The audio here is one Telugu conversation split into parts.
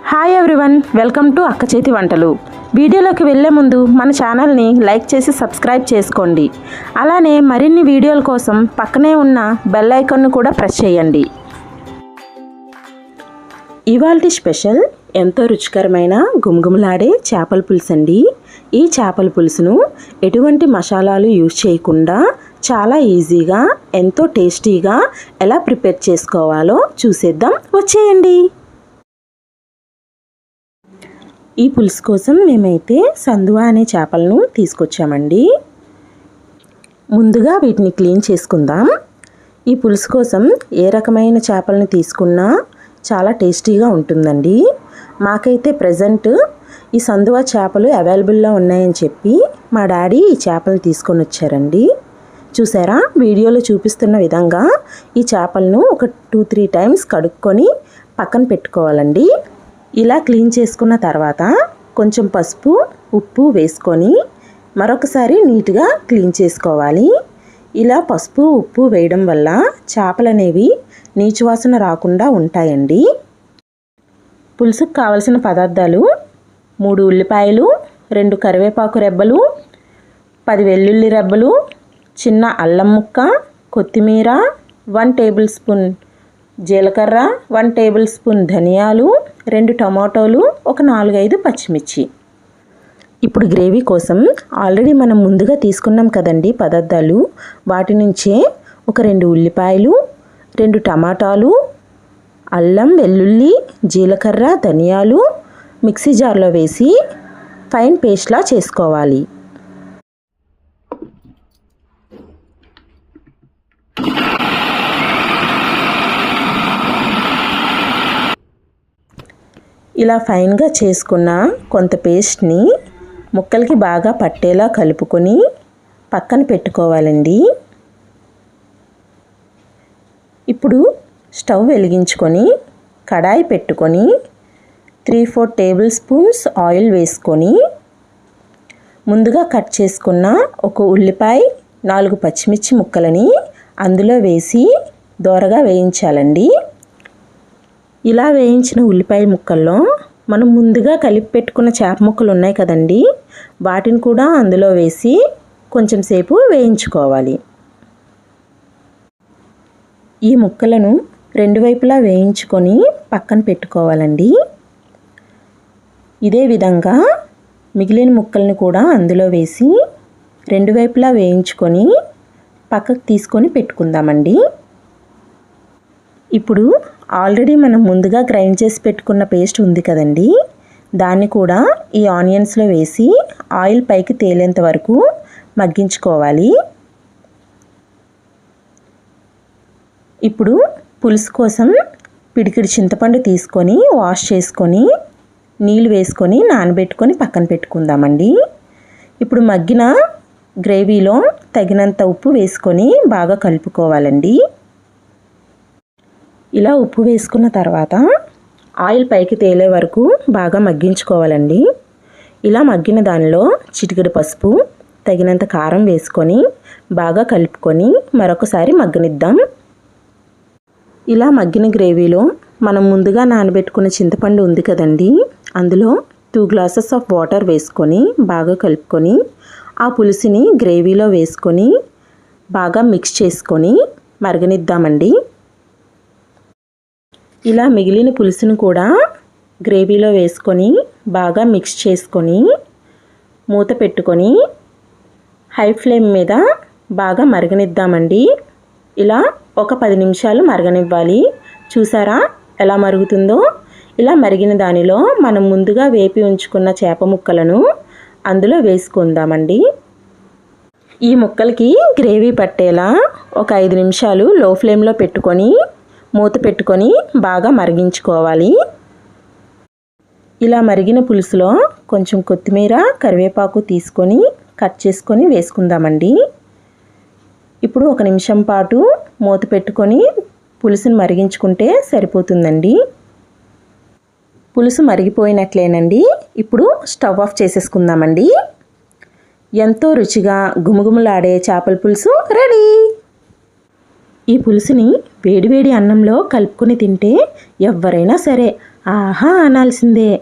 హాయ్ ఎవ్రీవన్ వెల్కమ్ టు అక్క చేతి వంటలు వీడియోలోకి వెళ్ళే ముందు మన ఛానల్ని లైక్ చేసి సబ్స్క్రైబ్ చేసుకోండి అలానే మరిన్ని వీడియోల కోసం పక్కనే ఉన్న బెల్ ఐకాన్ను కూడా ప్రెస్ చేయండి ఇవాల్టి స్పెషల్ ఎంతో రుచికరమైన గుమగుమలాడే చేపల పులుసు అండి ఈ చేపల పులుసును ఎటువంటి మసాలాలు యూజ్ చేయకుండా చాలా ఈజీగా ఎంతో టేస్టీగా ఎలా ప్రిపేర్ చేసుకోవాలో చూసేద్దాం వచ్చేయండి ఈ పులుసు కోసం మేమైతే సందువా అనే చేపలను తీసుకొచ్చామండి. ముందుగా వీటిని క్లీన్ చేసుకుందాం. ఈ పులుసు కోసం ఏ రకమైన చేపలను తీసుకున్నా చాలా టేస్టీగా ఉంటుందండి. మాకైతే ప్రజెంట్ ఈ సందువా చేపలు అవైలబుల్లో ఉన్నాయని చెప్పి మా డాడీ ఈ చేపలను తీసుకొని వచ్చారండి. చూసారా? వీడియోలో చూపిస్తున్న విధంగా ఈ చేపలను ఒక టూ త్రీ టైమ్స్ కడుక్కొని పక్కన పెట్టుకోవాలండి. ఇలా క్లీన్ చేసుకున్న తర్వాత కొంచెం పసుపు ఉప్పు వేసుకొని మరొకసారి నీట్గా క్లీన్ చేసుకోవాలి. ఇలా పసుపు ఉప్పు వేయడం వల్ల చేపలు అనేవి నీచువాసన రాకుండా ఉంటాయండి. పులుసుకు కావలసిన పదార్థాలు మూడు ఉల్లిపాయలు రెండు కరివేపాకు రెబ్బలు పది వెల్లుల్లి రెబ్బలు చిన్న అల్లం ముక్క కొత్తిమీర వన్ టేబుల్ స్పూన్ జీలకర్ర వన్ టేబుల్ స్పూన్ ధనియాలు రెండు టమాటోలు ఒక నాలుగైదు పచ్చిమిర్చి. ఇప్పుడు గ్రేవీ కోసం ఆల్రెడీ మనం ముందుగా తీసుకున్నాం కదండి పదార్థాలు. వాటి నుంచే ఒక రెండు ఉల్లిపాయలు రెండు టమాటాలు అల్లం వెల్లుల్లి జీలకర్ర ధనియాలు మిక్సీ జార్లో వేసి ఫైన్ పేస్ట్లా చేసుకోవాలి. ఇలా ఫైన్గా చేసుకున్న కొంత పేస్ట్ని ముక్కలకి బాగా పట్టేలా కలుపుకొని పక్కన పెట్టుకోవాలండి. ఇప్పుడు స్టవ్ వెలిగించుకొని కడాయి పెట్టుకొని three four tablespoons oil వేసుకొని ముందుగా కట్ చేసుకున్న ఒక ఉల్లిపాయ నాలుగు పచ్చిమిర్చి ముక్కలని అందులో వేసి దోరగా వేయించాలండి. ఇలా వేయించిన ఉల్లిపాయ ముక్కల్లో మనం ముందుగా కలిపి పెట్టుకున్న చేప ముక్కలు ఉన్నాయి కదండి. వాటిని కూడా అందులో వేసి కొంచెం సేపు వేయించుకోవాలి. ఈ ముక్కలను రెండు వైపులా వేయించుకొని పక్కన పెట్టుకోవాలండి. ఇదే విధంగా మిగిలిన ముక్కల్ని కూడా అందులో వేసి రెండు వైపులా వేయించుకొని పక్కకు తీసుకొని పెట్టుకుందామండి. ఇప్పుడు ఆల్రెడీ మనం ముందుగా గ్రైండ్ చేసి పెట్టుకున్న పేస్ట్ ఉంది కదండి. దాన్ని కూడా ఈ ఆనియన్స్లో వేసి ఆయిల్ పైకి తేలేంత వరకు మగ్గించుకోవాలి. ఇప్పుడు పులుసు కోసం పిడికిడి చింతపండు తీసుకొని వాష్ చేసుకొని నీళ్ళు వేసుకొని నానబెట్టుకొని పక్కన పెట్టుకుందామండి. ఇప్పుడు మగ్గిన గ్రేవీలో తగినంత ఉప్పు వేసుకొని బాగా కలుపుకోవాలండి. ఇలా ఉప్పు వేసుకున్న తర్వాత ఆయిల్ పైకి తేలే వరకు బాగా మగ్గించుకోవాలండి. ఇలా మగ్గిన దానిలో చిటికెడు పసుపు తగినంత కారం వేసుకొని బాగా కలుపుకొని మరొకసారి మగ్గనిద్దాం. ఇలా మగ్గిన గ్రేవీలో మనం ముందుగా నానబెట్టుకున్న చింతపండు ఉంది కదండి. అందులో టూ గ్లాసెస్ ఆఫ్ వాటర్ వేసుకొని బాగా కలుపుకొని ఆ పులుసుని గ్రేవీలో వేసుకొని బాగా మిక్స్ చేసుకొని మరగనిద్దామండి. ఇలా మిగిలిన పులుసును కూడా గ్రేవీలో వేసుకొని బాగా మిక్స్ చేసుకొని మూత పెట్టుకొని హై ఫ్లేమ్ మీద బాగా మరగనిద్దామండి. ఇలా ఒక పది నిమిషాలు మరగనివ్వాలి. చూసారా ఎలా మరుగుతుందో? ఇలా మరిగిన దానిలో మనం ముందుగా వేపి ఉంచుకున్న చేప ముక్కలను అందులో వేసుకుందామండి. ఈ ముక్కలకి గ్రేవీ పట్టేలా ఒక ఐదు నిమిషాలు లో ఫ్లేమ్లో పెట్టుకొని మూత పెట్టుకొని బాగా మరిగించుకోవాలి. ఇలా మరిగిన పులుసులో కొంచెం కొత్తిమీర కరివేపాకు తీసుకొని కట్ చేసుకొని వేసుకుందామండి. ఇప్పుడు ఒక నిమిషం పాటు మూత పెట్టుకొని పులుసును మరిగించుకుంటే సరిపోతుందండి. పులుసు మరిగిపోయినట్లేనండి. ఇప్పుడు స్టవ్ ఆఫ్ చేసేసుకుందామండి. ఎంతో రుచిగా గుమగుమలాడే చేపల పులుసు రెడీ. ఈ పులుసుని వేడివేడి అన్నంలో కలుపుకొని తింటే ఎవరైనా సరే ఆహా అనాల్సిందే.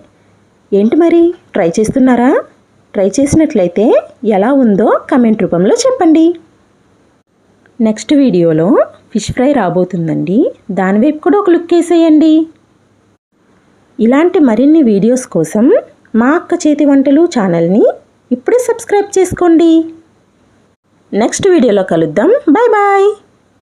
ఏంటి మరి? ట్రై చేస్తున్నారా? ట్రై చేసినట్లయితే ఎలా ఉందో కమెంట్ రూపంలో చెప్పండి. నెక్స్ట్ వీడియోలో ఫిష్ ఫ్రై రాబోతుందండి. దానివైపు కూడా ఒక లుక్ వేసేయండి. ఇలాంటి మరిన్ని వీడియోస్ కోసం మా అక్క చేతి వంటలు ఛానల్ని ఇప్పుడే సబ్స్క్రైబ్ చేసుకోండి. నెక్స్ట్ వీడియోలో కలుద్దాం. Bye bye.